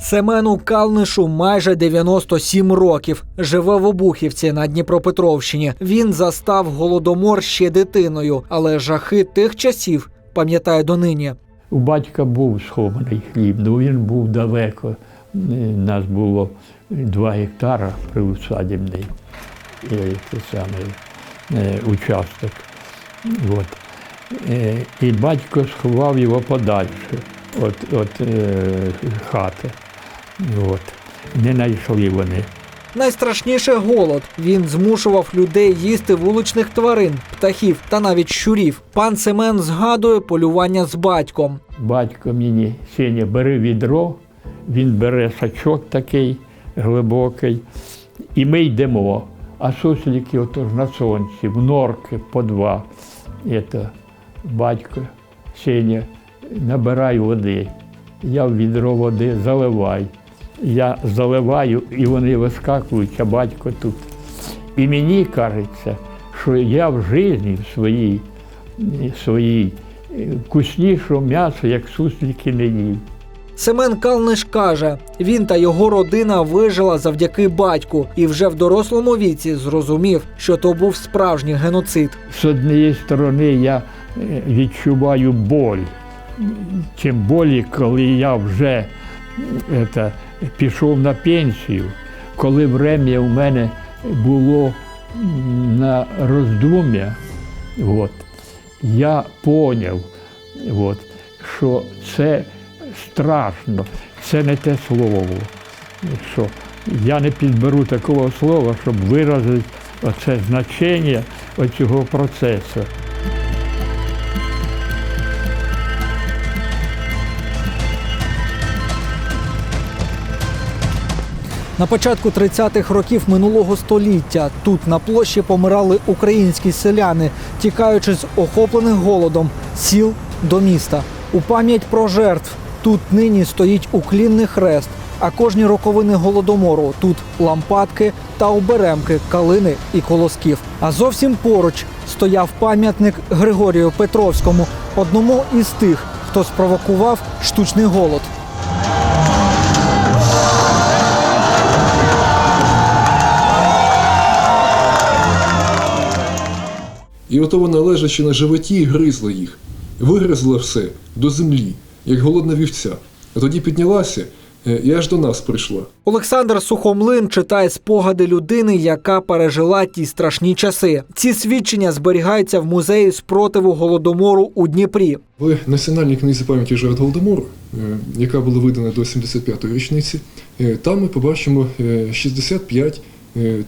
Семену Калнишу майже 97 років. Живе в Обухівці на Дніпропетровщині. Він застав голодомор ще дитиною, але жахи тих часів пам'ятає донині. У батька був схований хліб, але він був далеко. Е, Нас було два гектара приусадібний е, е, участок. От. І батько сховав його подальше від е, хати. От. Не знайшли вони. Найстрашніше голод. Він змушував людей їсти вуличних тварин, птахів та навіть щурів. Пан Семен згадує полювання з батьком. Батько мені Сеня, бери відро, він бере сачок такий глибокий, і ми йдемо. А суслики отож на сонці, в норки по два. Это, батько Сеня, набирай води. Я в відро води заливай. Я заливаю, і вони вискакують, а батько тут. І мені кажеться, що я в житті в своїй, своїй е, вкуснішого м'яса, як суслики не їв. Семен Калниш каже, він та його родина вижила завдяки батьку і вже в дорослому віці зрозумів, що то був справжній геноцид. З однієї сторони я е, відчуваю боль. Тим болі, коли я вже е, це, пішов на пенсію, коли врем'я у мене було на роздум'я, от, я поняв, от, що це страшно, це не те слово. Що я не підберу такого слова, щоб виразити оце значення цього процесу. На початку 30-х років минулого століття тут на площі помирали українські селяни, тікаючи з охоплених голодом сіл до міста. У пам'ять про жертв тут нині стоїть уклінний хрест. А кожні роковини голодомору тут лампадки та оберемки, калини і колосків. А зовсім поруч стояв пам'ятник Григорію Петровському, одному із тих, хто спровокував штучний голод. І ото вона, лежачи на животі, гризла їх, вигризла все до землі, як голодна вівця. А тоді піднялася е, і аж до нас прийшла. Олександр Сухомлин читає спогади людини, яка пережила ті страшні часи. Ці свідчення зберігаються в музеї спротиву голодомору у Дніпрі. В Національній книзі пам'яті жертв Голодомору, е, яка була видана до 75-ї річниці, е, там ми побачимо е, 65 е,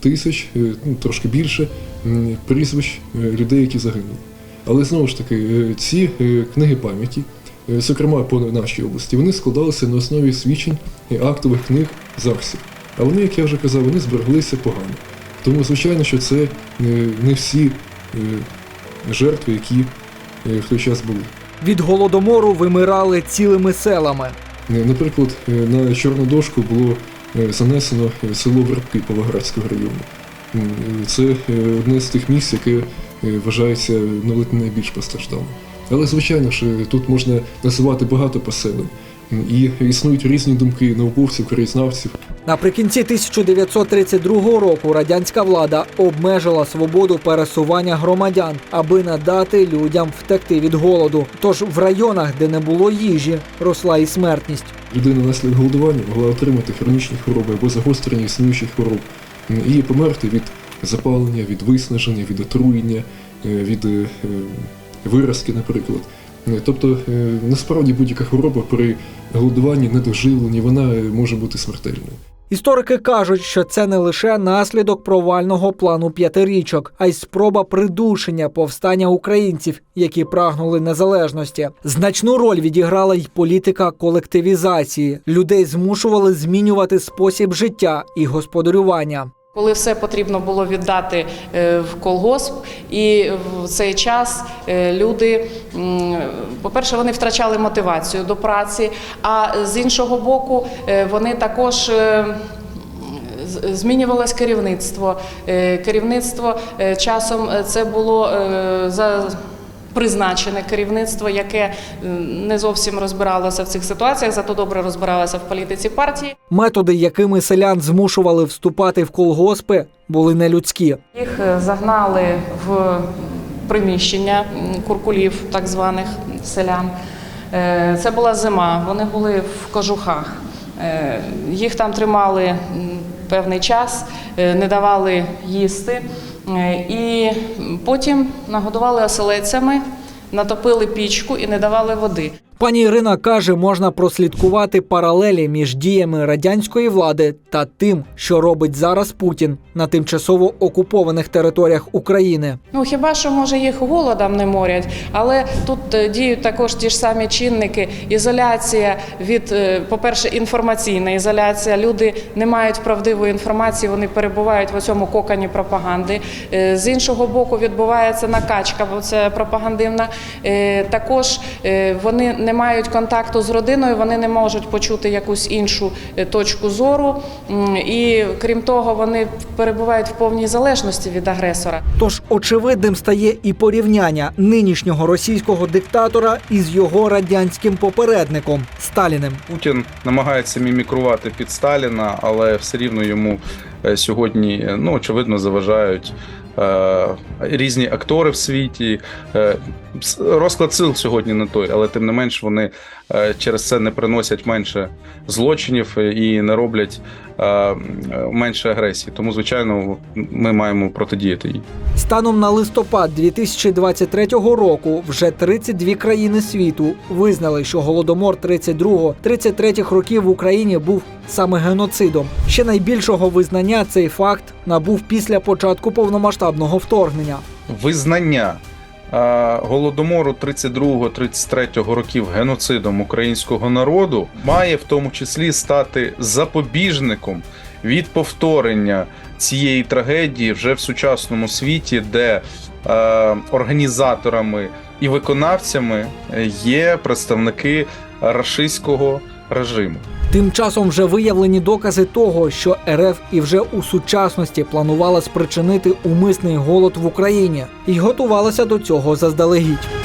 тисяч, е, ну, трошки більше, прізвищ е, людей, які загинули. Але знову ж таки, е, ці е, книги пам'яті, е, зокрема по нашій області, вони складалися на основі свідчень е, актових книг ЗАГСів. А вони, як я вже казав, вони збереглися погано. Тому, звичайно, що це е, не всі е, жертви, які е, в той час були. Від голодомору вимирали цілими селами. Е, Наприклад, е, на чорну дошку було е, занесено в село Вербки Павлоградського району. Е, Це е, одне з тих місць, яке е, вважається навіть найбільш постраждалим. Але, звичайно ж, е, тут можна називати багато поселень. І існують різні думки науковців, краєзнавців. Наприкінці 1932 року радянська влада обмежила свободу пересування громадян, аби не дати людям втекти від голоду. Тож в районах, де не було їжі, росла і смертність. Людина наслідок голодування могла отримати хронічні хвороби або загострення існуючих хвороб м, і померти від запалення, від виснаження, від отруєння, е, від е, е, виразки, наприклад. Тобто, насправді будь-яка хвороба при голодуванні, недоживленні, вона може бути смертельною. Історики кажуть, що це не лише наслідок провального плану п'ятирічок, а й спроба придушення повстання українців, які прагнули незалежності. Значну роль відіграла й політика колективізації. Людей змушували змінювати спосіб життя і господарювання. Коли все потрібно було віддати е, в колгосп, і в цей час е, люди, по-перше, вони втрачали мотивацію до праці, а з іншого боку, е, вони також. Змінювалось керівництво. Керівництво часом це було за призначене керівництво, яке не зовсім розбиралося в цих ситуаціях, зато добре розбиралося в політиці партії. Методи, якими селян змушували вступати в колгоспи, були нелюдські. Їх е, загнали в приміщення куркулів, так званих селян. Е, Це була зима, вони були в кожухах. Е, Їх там тримали певний час, не давали їсти. Е, І потім нагодували оселедцями, натопили пічку і не давали води. Пані Ірина каже, можна прослідкувати паралелі між діями радянської влади та тим, що робить зараз Путін на тимчасово окупованих територіях України. Ну хіба що може їх голодом не морять, але тут е, діють також ті ж самі чинники. Ізоляція від, е, по-перше, інформаційна ізоляція. Люди не мають правдивої інформації, вони перебувають в цьому кокані пропаганди. Е, З іншого боку, відбувається накачка, бо це пропагандивна. Також вони не мають контакту з родиною, вони не можуть почути якусь іншу е, точку зору. І крім того, вони перебувають в повній залежності від агресора. Тож очевидним стає і порівняння нинішнього російського диктатора із його радянським попередником Сталіним. Путін намагається мімікрувати під Сталіна, але все рівно йому е, сьогодні е, ну очевидно заважають різні актори в світі. Е, розклад сил сьогодні не той, але тим не менш вони е, через це не приносять менше злочинів е, і не роблять е, менше агресії. Тому, звичайно, ми маємо протидіяти їй. Станом на листопад 2023 року вже 32 країни світу визнали, що голодомор 32-33 років в Україні був саме геноцидом. Ще найбільшого визнання цей факт набув після початку повномасштабного вторгнення. визнання голодомору 32-33 років геноцидом українського народу має в тому числі стати запобіжником від повторення цієї трагедії вже в сучасному світі, де організаторами і виконавцями є представники рашистського режиму. Тим часом вже виявлені докази того, що РФ і вже у сучасності планувала спричинити умисний голод в Україні і готувалася до цього заздалегідь.